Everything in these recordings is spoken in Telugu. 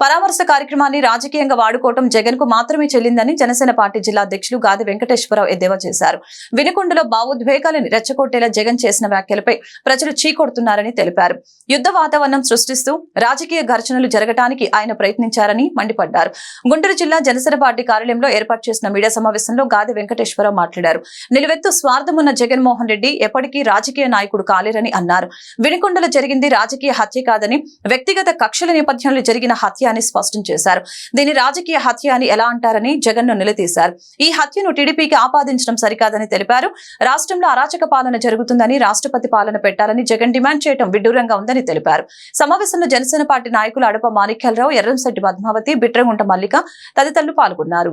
పరామర్శ కార్యక్రమాన్ని రాజకీయంగా వాడుకోవడం జగన్కు మాత్రమే చెల్లిందని జనసేన పార్టీ జిల్లా అధ్యక్షులు గాది వెంకటేశ్వరరావు ఎద్దేవా చేశారు. వినుకొండలో భావోద్వేగాలను రెచ్చగొట్టేలా జగన్ చేసిన వ్యాఖ్యలపై ప్రజలు చీకొడుతున్నారని తెలిపారు. యుద్ధ వాతావరణం సృష్టిస్తూ రాజకీయ ఘర్షణలు జరగడానికి ఆయన ప్రయత్నించారని మండిపడ్డారు. గుంటూరు జిల్లా జనసేన పార్టీ కార్యాలయంలో ఏర్పాటు చేసిన మీడియా సమావేశంలో గాది వెంకటేశ్వరరావు మాట్లాడారు. నిలువెత్తు స్వార్థమున్న జగన్మోహన్ రెడ్డి ఎప్పటికీ రాజకీయ నాయకుడు కాలేరని అన్నారు. వినుకొండలో జరిగింది రాజకీయ హత్య కాదని వ్యక్తిగత కక్షల నేపథ్యంలో జరిగిన హత్య అని స్పష్టం చేశారు. దీని రాజకీయ హత్య అని ఎలా అంటారని జగన్ను నిలదీశారు. ఈ హత్యను టీడీపీకి ఆపాదించడం సరికాదని తెలిపారు. రాష్ట్రంలో అరాచక పాలన జరుగుతుందని రాష్ట్రపతి పాలన పెట్టాలని జగన్ డిమాండ్ చేయడం విడ్డూరంగా ఉందని తెలిపారు. సమావేశంలో జనసేన పార్టీ నాయకులు అడప మాణిక్యాలరావు ఎర్రంశెట్టి పద్మావతి బిట్రగుంట మల్లిక తదితరులు పాల్గొన్నారు.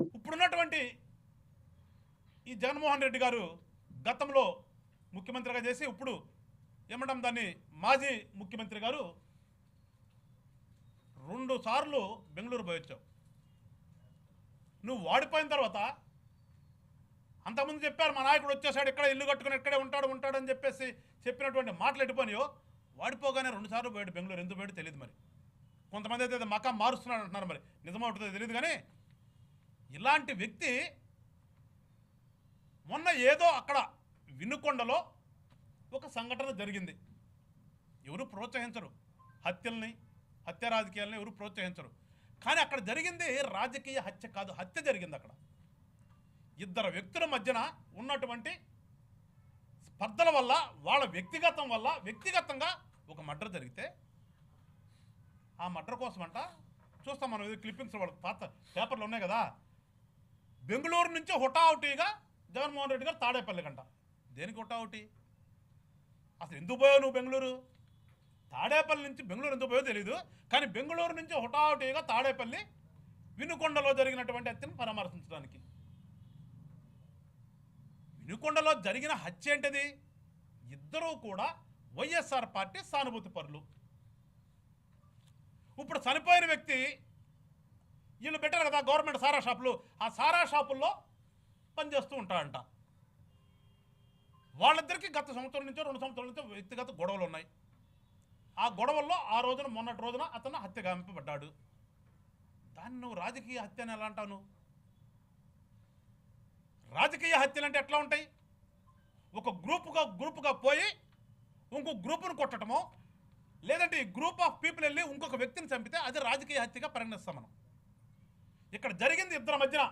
ఈ జగన్మోహన్ రెడ్డి గారు గతంలో ముఖ్యమంత్రిగా చేసి ఇప్పుడు ఏమంటాం దాన్ని మాజీ ముఖ్యమంత్రి గారు రెండు సార్లు బెంగళూరు పోయొచ్చావు. నువ్వు వాడిపోయిన తర్వాత అంతకుముందు చెప్పారు మా నాయకుడు వచ్చేసాడు ఇక్కడ ఇల్లు కట్టుకుని ఇక్కడే ఉంటాడు ఉంటాడు అని చెప్పేసి చెప్పినటువంటి మాటలు ఎట్టుపోనియో వాడిపోగానే రెండు సార్లు పోయాడు బెంగళూరు. ఎందుకు పోయాడు తెలియదు మరి. కొంతమంది అయితే అది మకా మారుస్తున్నాడు అంటున్నారు మరి. నిజమవుతుందో ఉంటుందో తెలియదు కానీ ఇలాంటి వ్యక్తి మొన్న ఏదో అక్కడ వినుకొండలో ఒక సంఘటన జరిగింది. ఎవరు ప్రోత్సహించరు. హత్యల్ని హత్య రాజకీయాలను ఎవరు ప్రోత్సహించరు. కానీ అక్కడ జరిగింది రాజకీయ హత్య కాదు హత్య జరిగింది అక్కడ. ఇద్దరు వ్యక్తుల మధ్యన ఉన్నటువంటి స్పర్ధల వల్ల వాళ్ళ వ్యక్తిగతం వల్ల వ్యక్తిగతంగా ఒక మర్డర్ జరిగితే ఆ మర్డర్ కోసమంట. చూస్తాం మనం ఇది క్లిప్పింగ్స్ వాళ్ళ పాత పేపర్లు ఉన్నాయి కదా. బెంగళూరు నుంచి హుటాహుటీగా జగన్మోహన్ రెడ్డి గారు తాడేపల్లికంట. దేనికి హుటాహుటి? అసలు ఎందుకు పోయావు నువ్వు బెంగళూరు? తాడేపల్లి నుంచి బెంగళూరు ఎందుకు పోయో తెలియదు కానీ బెంగళూరు నుంచి హుటాహుటీగా తాడేపల్లి వినుకొండలో జరిగినటువంటి హత్యను పరామర్శించడానికి. వినుకొండలో జరిగిన హత్య ఏంటిది? ఇద్దరూ కూడా వైఎస్ఆర్ పార్టీ సానుభూతి పరులు. ఇప్పుడు చనిపోయిన వ్యక్తి వీళ్ళు పెట్టారు కదా గవర్నమెంట్ సారా షాపులు ఆ సారా షాపుల్లో పనిచేస్తూ ఉంటాడంట. వాళ్ళిద్దరికీ గత సంవత్సరం నుంచో రెండు సంవత్సరాల నుంచో వ్యక్తిగత గొడవలు ఉన్నాయి. ఆ గొడవల్లో ఆ రోజున మొన్నటి రోజున అతను హత్య గాంపబడ్డాడు దాన్ని నువ్వు రాజకీయ హత్య అని ఎలా అంటావు రాజకీయ హత్యలు అంటే ఎట్లా ఉంటాయి? ఒక గ్రూపుగా గ్రూపుగా పోయి ఇంకో గ్రూపును కొట్టడమో లేదంటే ఈ గ్రూప్ ఆఫ్ పీపుల్ వెళ్ళి ఇంకొక వ్యక్తిని చంపితే అది రాజకీయ హత్యగా పరిగణిస్తాం మనం ఇక్కడ జరిగింది ఇద్దరి మధ్యన.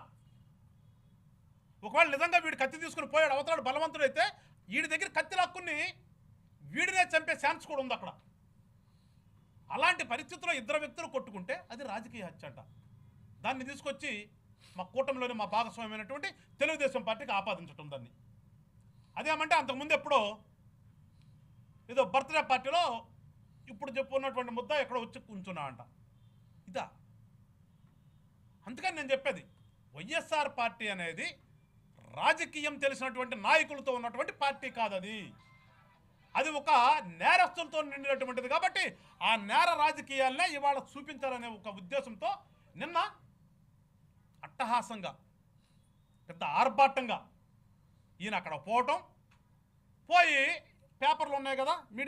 ఒకవేళ నిజంగా వీడు కత్తి తీసుకుని పోయాడు అవతలాడు బలవంతుడు అయితే వీడి దగ్గర కత్తి లాక్కుని వీడినే చంపే ఛాన్స్ కూడా ఉంది అక్కడ. అలాంటి పరిస్థితుల్లో ఇద్దరు వ్యక్తులు కొట్టుకుంటే అది రాజకీయ హత్య అంట. దాన్ని తీసుకొచ్చి మా కూటమిలోని మా భాగస్వామ్యమైనటువంటి తెలుగుదేశం పార్టీకి ఆపాదించటం దాన్ని. అదేమంటే అంతకుముందు ఎప్పుడో ఏదో బర్త్డే పార్టీలో ఇప్పుడు చెప్పుకున్నటువంటి ముద్ద ఎక్కడ వచ్చి కూర్చున్నా అంట. ఇదా. అందుకని నేను చెప్పేది వైఎస్ఆర్ పార్టీ అనేది రాజకీయం తెలిసినటువంటి నాయకులతో ఉన్నటువంటి పార్టీ కాదది. అది ఒక నేరస్తులతో నిండినటువంటిది కాబట్టి ఆ నేర రాజకీయాలనే ఇవాళ చూపించాలనే ఒక ఉద్దేశంతో నిన్న అట్టహాసంగా పెద్ద ఆర్భాటంగా ఈయన అక్కడ పోవటం పోయి పేపర్లు ఉన్నాయి కదా మీడియా